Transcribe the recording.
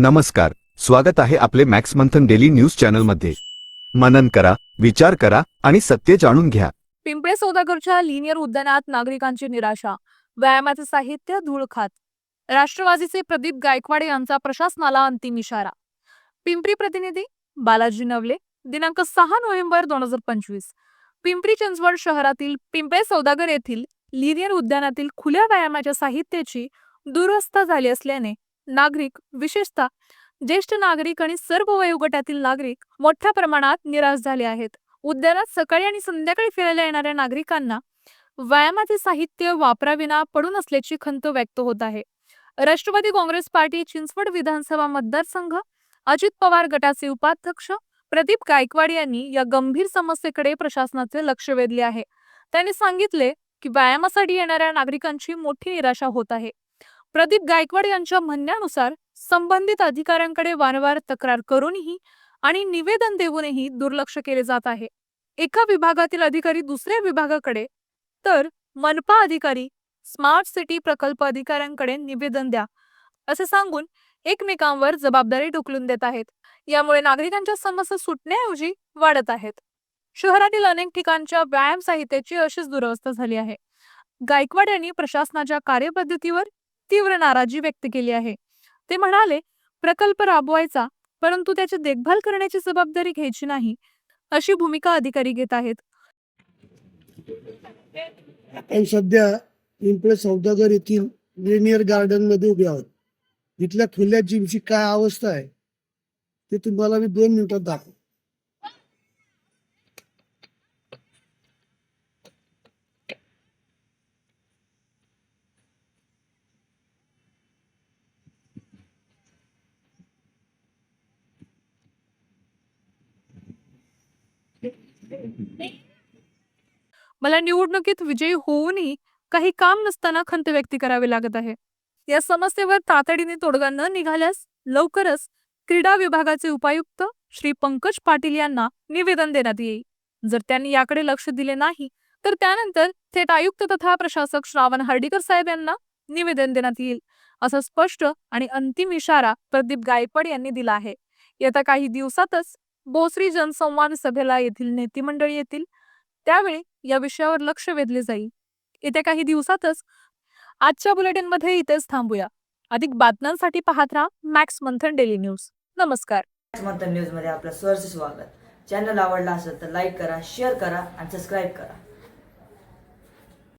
नमस्कार स्वागत आहे आपले मॅक्स मंथन डेली न्यूज चॅनलमध्ये. मनन करा विचार करा आणि सत्य जाणून घ्या. पिंपळे सौदागरच्या लिनियर उद्यानात नागरिकांची निराशा व्यायामाचे साहित्य धूळ खात. राष्ट्रवादीचे प्रदीप गायकवाड यांचा प्रशासनाला अंतिम इशारा. पिंपरी प्रतिनिधी बालाजी नवले दिनांक सहा नोव्हेंबर दोन हजार पंचवीस. पिंपरी चिंचवड शहरातील पिंपळे सौदागर येथील लिनियर उद्यानातील खुल्या व्यायामाच्या साहित्याची दुरवस्था झाली असल्याने नागरिक विशेषतः ज्येष्ठ नागरिक आणि सर्व वयोगटातील नागरिक मोठ्या प्रमाणात निराश झाले आहेत. उद्यानात सकाळी आणि संध्याकाळी फिरायला येणाऱ्या नागरिकांना व्यायामाचे साहित्य वापराविना पडून असल्याची खंत व्यक्त होत आहे. राष्ट्रवादी काँग्रेस पार्टी चिंचवड विधानसभा मतदारसंघ अजित पवार गटाचे उपाध्यक्ष प्रदीप गायकवाड यांनी या गंभीर समस्येकडे प्रशासनाचे लक्ष वेधले आहे. त्यांनी सांगितले की व्यायामासाठी येणाऱ्या नागरिकांची मोठी निराशा होत आहे. प्रदीप गायकवाड यांच्या म्हणण्यानुसार संबंधित अधिकाऱ्यांकडे वारंवार तक्रार करूनही आणि निवेदन देऊनही दुर्लक्ष केले जात आहे. एका विभागातील अधिकारी दुसऱ्या विभागाकडे तर मनपा अधिकारी स्मार्ट सिटी प्रकल्प अधिकाऱ्यांकडे निवेदन द्या असे सांगून एकमेकांवर जबाबदारी ढकलून देत आहेत. यामुळे नागरिकांच्या समस्या सुटण्याऐवजी वाढत आहेत. शहरातील अनेक ठिकाणच्या व्यायाम साहित्याची अशीच दुरवस्था झाली आहे. गायकवाड यांनी प्रशासनाच्या कार्यपद्धतीवर तीव्र नाराजी व्यक्त केली आहे. ते म्हणाले प्रकल्प राबवायचा परंतु त्याची देखभाल करण्याची जबाबदारी घ्यायची नाही अशी भूमिका अधिकारी घेत आहेत. आपण सध्या पिंपळे सौदागर येथील लिनियर गार्डनमध्ये उभे आहोत. इथल्या खुल्या जिमची काय अवस्था आहे ते तुम्हाला मी दोन मिनिटात दाखव मला निवडणुकीत विजयी होऊनही काही काम नसताना खंत व्यक्त करावी लागत आहे. या समस्येवर तातडीने तोडगा न निघाल्यास लवकरच क्रीडा विभागाचे उपायुक्त श्री पंकज पाटील यांना निवेदन देण्यात येईल. जर त्यांनी याकडे लक्ष दिले नाही तर त्यानंतर थेट आयुक्त तथा प्रशासक श्रावण हर्डीकर साहेब यांना निवेदन देण्यात येईल असा स्पष्ट आणि अंतिम इशारा प्रदीप गायकवाड यांनी दिला आहे. येत्या काही दिवसातच भोसरी जनसंवाद सभेला येथील नेते मंडळी येतील. त्यावेळी या विषयावर लक्ष वेधले जाईल. येत्या काही दिवसातच आजच्या बुलेटिनमध्ये इथेच थांबूया. अधिक बातम्यांसाठी पाहत राहा मॅक्स मंथन डेली न्यूज. नमस्कार. मंथन न्यूजमध्ये आपलं स्वागत. चॅनल आवडला असेल तर लाईक करा शेअर करा आणि सबस्क्राईब करा.